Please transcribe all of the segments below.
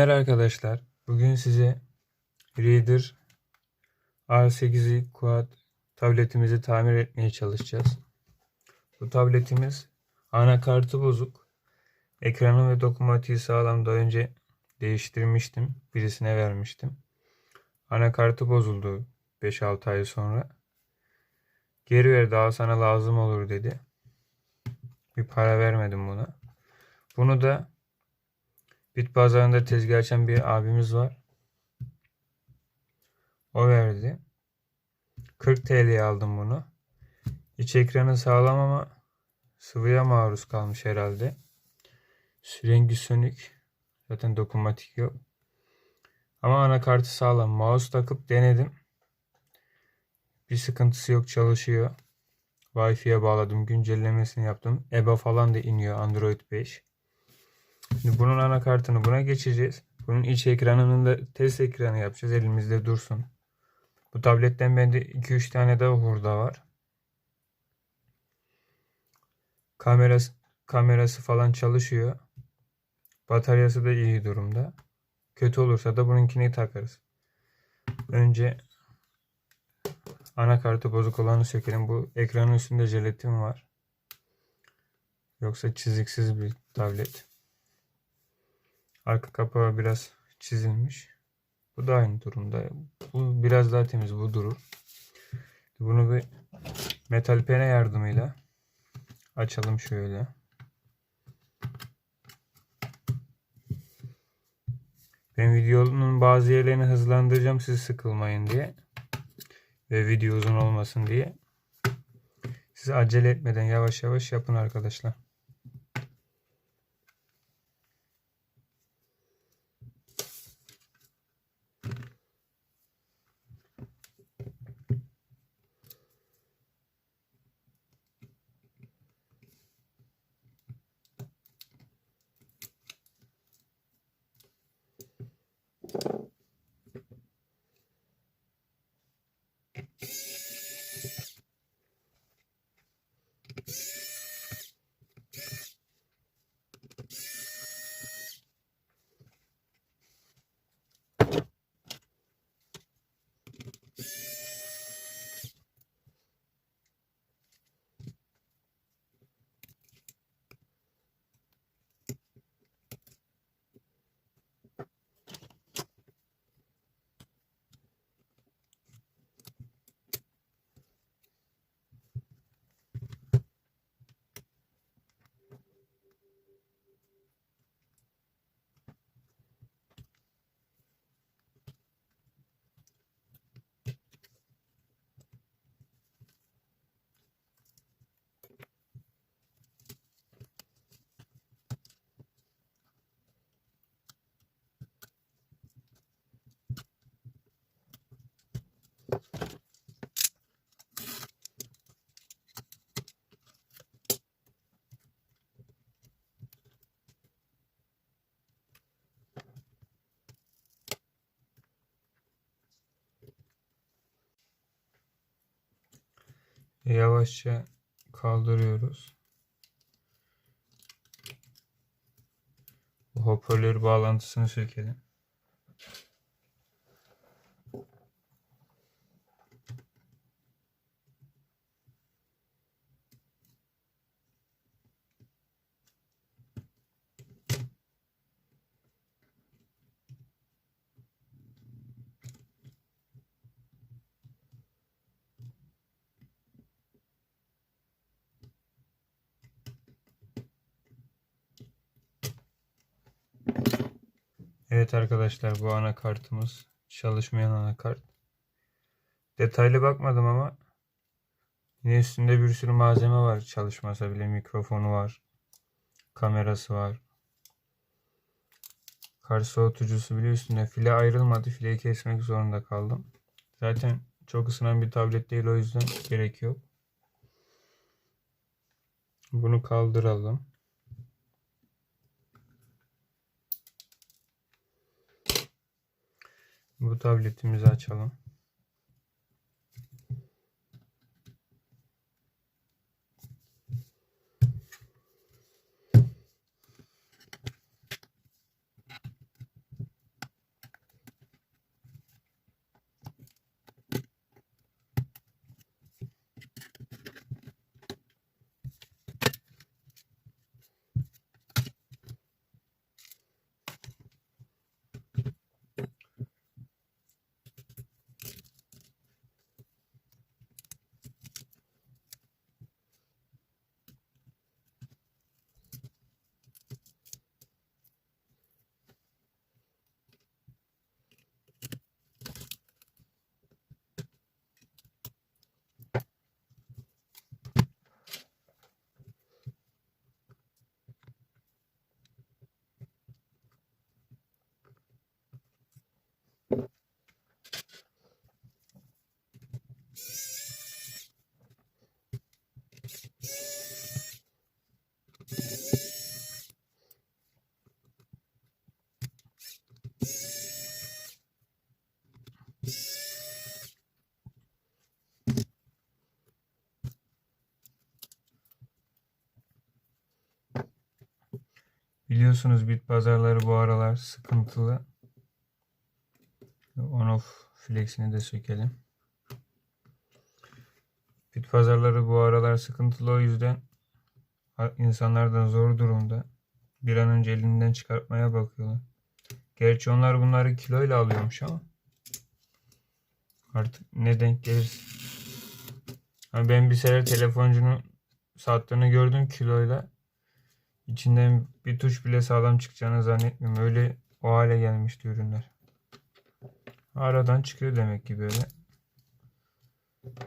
günler arkadaşlar. Bugün size Reader R8'i Quad tabletimizi tamir etmeye çalışacağız. Bu tabletimiz anakartı bozuk. Ekranı ve dokunmatiği sağlam daha önce değiştirmiştim. Birisine vermiştim. Anakartı bozuldu 5-6 ay sonra. Geri ver daha sana lazım olur dedi. Bir para vermedim buna. Bunu da Bit pazarında tezgah açan bir abimiz var. O verdi. 40 TL'ye aldım bunu. İç ekranı sağlam ama sıvıya maruz kalmış herhalde. Rengi sönük. Zaten dokunmatik yok. Ama anakartı sağlam. Mouse takıp denedim. Bir sıkıntısı yok çalışıyor. Wi-Fi'ye bağladım. Güncellemesini yaptım. EBA falan da iniyor Android 5. Şimdi bunun anakartını buna geçeceğiz. Bunun iç ekranının da test ekranı yapacağız. Elimizde dursun. Bu tabletten bende 2-3 tane daha hurda var. Kamerası, kamerası falan çalışıyor. Bataryası da iyi durumda. Kötü olursa da bununkini takarız. Önce anakartı bozuk olanı sökelim. Bu ekranın üstünde jelatin var. Yoksa çiziksiz bir tablet. Arka kapağı biraz çizilmiş. Bu da aynı durumda. Bu biraz daha temiz. Bu durur. Bunu bir metal pene yardımıyla açalım şöyle. Ben videonun bazı yerlerini hızlandıracağım siz sıkılmayın diye. Ve video uzun olmasın diye. Siz acele etmeden yavaş yavaş yapın arkadaşlar. Yavaşça kaldırıyoruz. Hoparlör bağlantısını sökelim. Evet arkadaşlar bu anakartımız çalışmayan anakart. Detaylı bakmadım ama yine üstünde bir sürü malzeme var çalışmasa bile mikrofonu var. Kamerası var. Kar soğutucusu bile üstünde. File ayrılmadı. Fileyi kesmek zorunda kaldım. Zaten çok ısınan bir tablet değil o yüzden gerek yok. Bunu kaldıralım. Bu tabletimizi açalım. Biliyorsunuz bit pazarları bu aralar sıkıntılı. On off flexini de sökelim. Pazarları bu aralar sıkıntılı o yüzden insanlardan zor durumda. Bir an önce elinden çıkartmaya bakıyorlar. Gerçi onlar bunları kiloyla alıyormuş ama artık ne denk gelir. Ben bir sefer telefoncunun sattığını gördüm kiloyla. İçinden bir tuş bile sağlam çıkacağını zannetmiyorum. Öyle o hale gelmişti ürünler. Aradan çıkıyor demek ki böyle.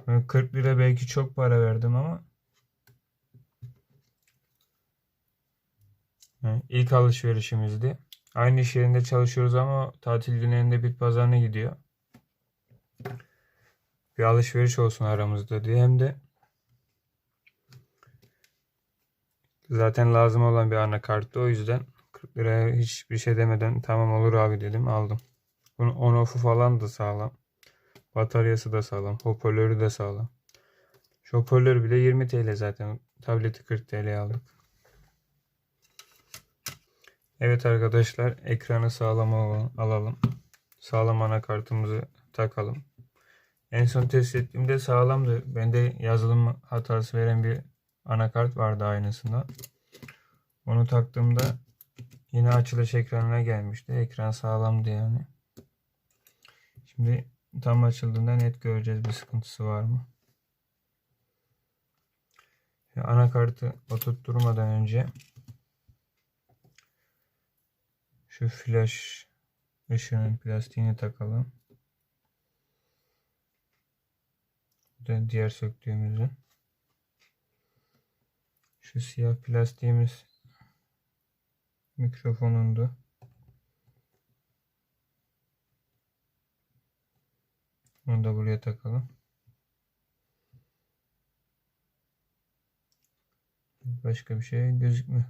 Ben 40 lira belki çok para verdim ama ilk alışverişimizdi. Aynı iş yerinde çalışıyoruz ama tatil günlerinde bit pazarına gidiyor. Bir alışveriş olsun aramızda diye hem de zaten lazım olan bir anakarttı o yüzden 40 liraya hiçbir şey demeden tamam olur abi dedim aldım. Bunun on off'u falan da sağlam. Bataryası da sağlam. Hoparlörü de sağlam. Şu hoparlör bile 20 TL zaten. Tableti 40 TL'ye aldık. Evet arkadaşlar ekranı sağlam alalım. Sağlam anakartımızı takalım. En son test ettiğimde sağlamdı. Bende yazılım hatası veren bir anakart vardı aynısında. Onu taktığımda yine açılış ekranına gelmişti. Ekran sağlamdı yani. Şimdi tam açıldığında net göreceğiz bir sıkıntısı var mı. Anakartı oturtturmadan önce şu flash ışığının plastiğini takalım. Bu da diğer söktüğümüzü. Şu siyah plastiğimiz mikrofonundu. Onu da buraya takalım. Başka bir şey gözükmüyor.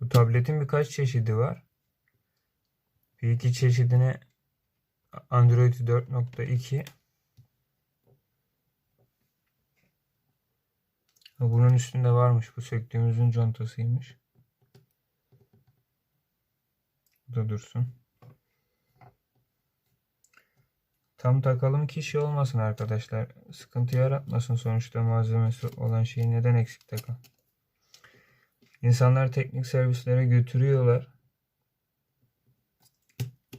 Bu tabletin birkaç çeşidi var. Bir iki çeşidine Android 4.2 Bunun üstünde varmış. Bu söktüğümüzün contasıymış. Bu da dursun. Tam takalım ki şey olmasın arkadaşlar. Sıkıntı yaratmasın sonuçta malzemesi olan şeyi neden eksik takalım. İnsanlar teknik servislere götürüyorlar.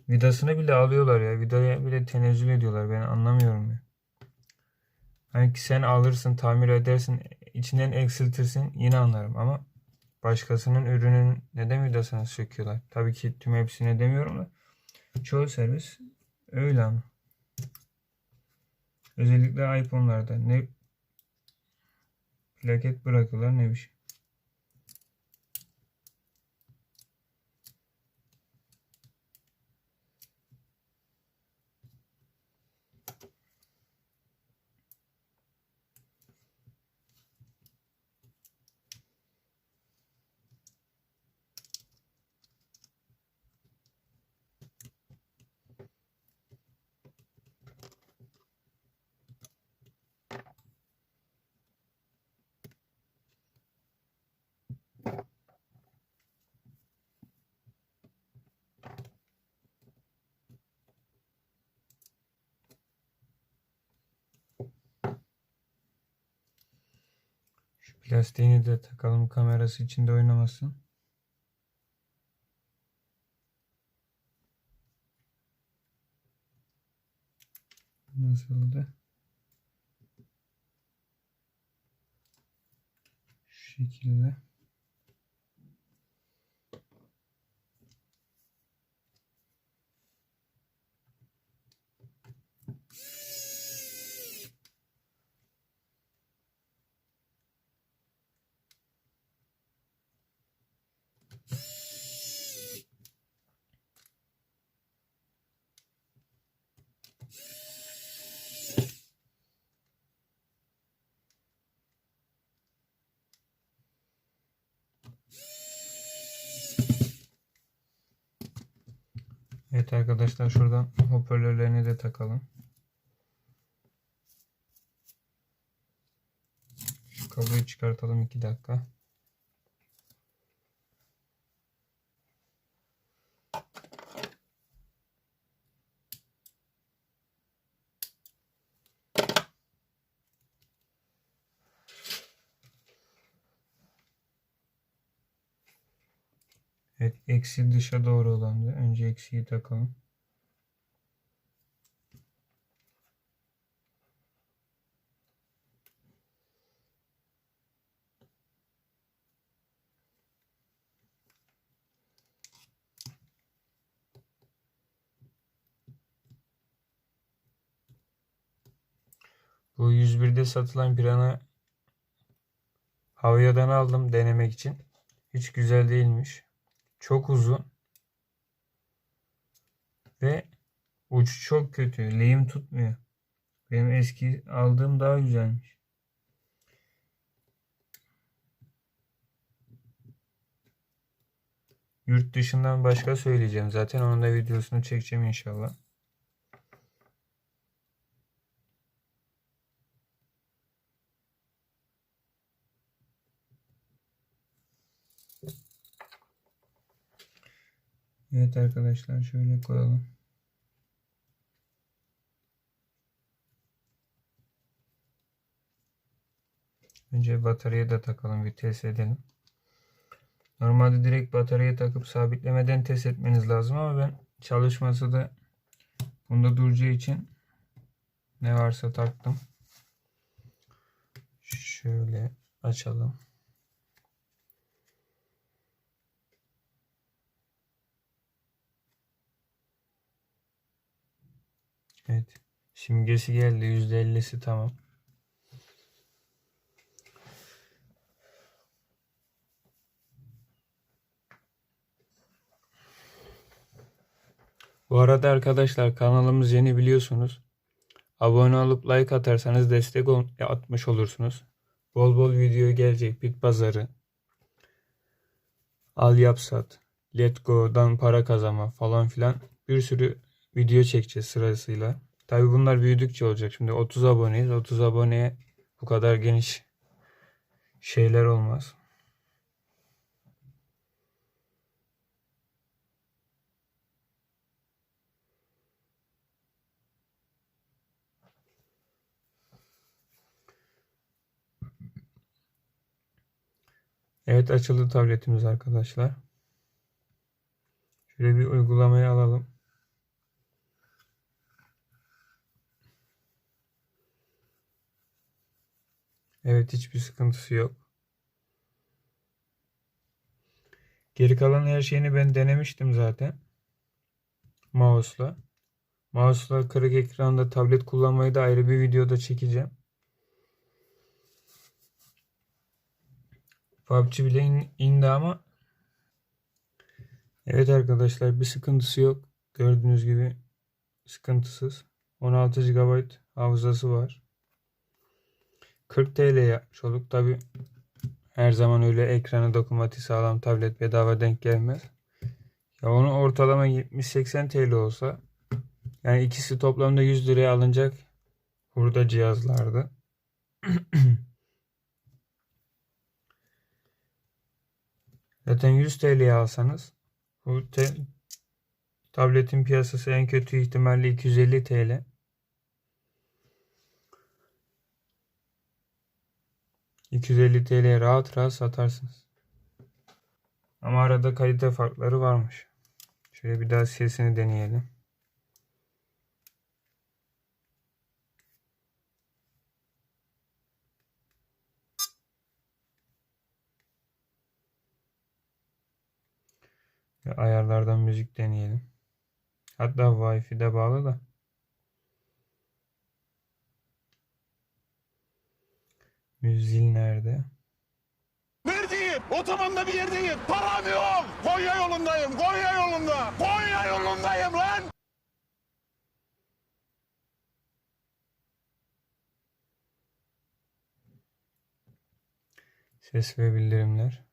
Vidasını bile alıyorlar ya. Vidaya bile tenezzül ediyorlar. Ben anlamıyorum ya. Hani ki sen alırsın, tamir edersin, içinden eksiltirsin yine anlarım ama başkasının ürünün neden vidasını söküyorlar? Tabii ki tüm hepsine demiyorum da çoğu servis öyle ama. Özellikle iPhone'larda ne plaket bırakıyorlar ne bir şey. Plastiğini de takalım kamerası içinde oynamasın. Nasıldı? Şu şekilde. Evet arkadaşlar şuradan hoparlörlerini de takalım. Şu kabloyu çıkartalım 2 dakika. Evet eksi dışa doğru olandı. Önce eksiyi takalım. Bu 101'de satılan pirana Havya'dan aldım denemek için. Hiç güzel değilmiş. Çok uzun. Ve uç çok kötü. Lehim tutmuyor. Benim eski aldığım daha güzelmiş. Yurt dışından başka söyleyeceğim. Zaten onun da videosunu çekeceğim inşallah. Evet arkadaşlar şöyle koyalım. Önce bataryayı da takalım bir test edelim. Normalde direkt bataryayı takıp sabitlemeden test etmeniz lazım ama ben çalışması da bunda duracağı için ne varsa taktım. Şöyle açalım. Evet. Simgesi geldi. %50'si tamam. Bu arada arkadaşlar kanalımız yeni biliyorsunuz. Abone olup like atarsanız destek ol atmış olursunuz. Bol bol video gelecek. Bit pazarı. Al yap sat. Let go'dan para kazanma falan filan. Bir sürü video çekeceğiz sırasıyla. Tabi bunlar büyüdükçe olacak. Şimdi 30 aboneyiz. 30 aboneye bu kadar geniş şeyler olmaz. Evet açıldı tabletimiz arkadaşlar. Şöyle bir uygulamayı alalım. Evet hiçbir sıkıntısı yok. Geri kalan her şeyini ben denemiştim zaten. Mouse'la. Mouse'la kırık ekranda tablet kullanmayı da ayrı bir videoda çekeceğim. PUBG bile in, indi ama Evet arkadaşlar bir sıkıntısı yok. Gördüğünüz gibi sıkıntısız. 16 GB hafızası var. 40 TL yapmış olduk. Tabi her zaman öyle ekranı dokunmatiği sağlam tablet bedava denk gelmez. Ya onun ortalama 70-80 TL olsa yani ikisi toplamda 100 liraya alınacak burada cihazlardı. Zaten 100 TL'ye alsanız bu tabletin piyasası en kötü ihtimalle 250 TL. ...250 TL'ye rahat rahat satarsınız. Ama arada kalite farkları varmış. Şöyle bir daha sesini deneyelim. Ayarlardan müzik deneyelim. Hatta Wi-Fi de bağlı da. Müzil nerede? Neredeyim? Otobanda bir yerdeyim. Param yok. Konya yolundayım. Konya yolunda. Konya yolundayım lan. Ses ve bildirimler.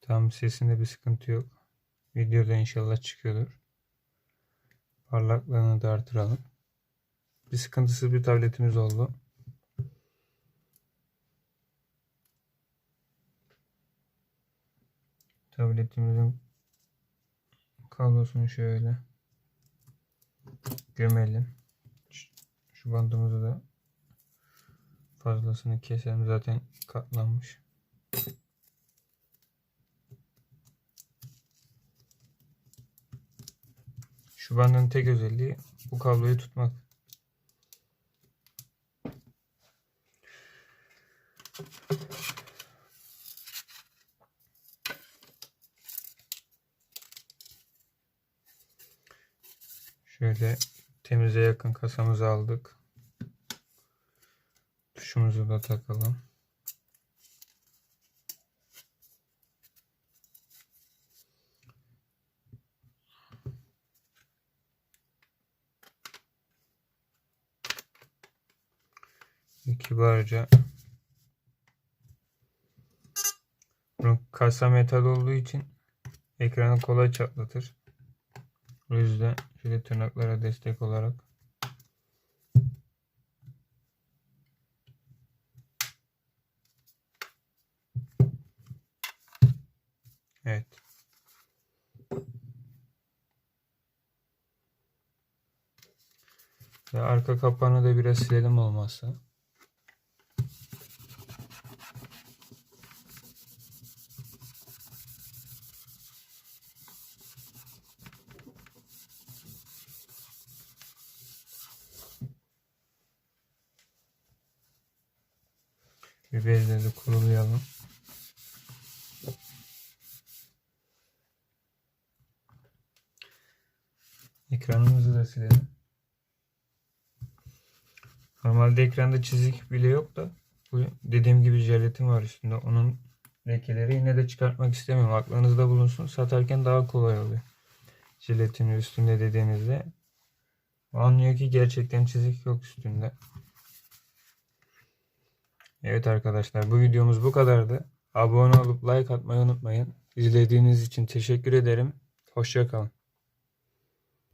Tam sesinde bir sıkıntı yok. Videoda inşallah çıkıyordur. Parlaklığını da artıralım. Bir sıkıntısız bir tabletimiz oldu. Tabletimizin kablosunu şöyle gömelim. Şu bandımızı da fazlasını keselim. Zaten katlanmış. Şu bandın tek özelliği bu kabloyu tutmak. Şöyle temize yakın kasamızı aldık. Tuşumuzu da takalım. Kibarca Bunun kasa metal olduğu için ekranı kolay çatlatır. O yüzden şöyle tırnaklara destek olarak Evet. Ve arka kapağını da biraz silelim olmazsa. Ekranımızı da silelim. Normalde ekranda çizik bile yok da bu dediğim gibi jelatin var üstünde. Onun lekeleri yine de çıkartmak istemiyorum. Aklınızda bulunsun. Satarken daha kolay oluyor. Jelatini üstünde dediğinizde anlıyor ki gerçekten çizik yok üstünde. Evet arkadaşlar bu videomuz bu kadardı. Abone olup like atmayı unutmayın. İzlediğiniz için teşekkür ederim. Hoşçakalın.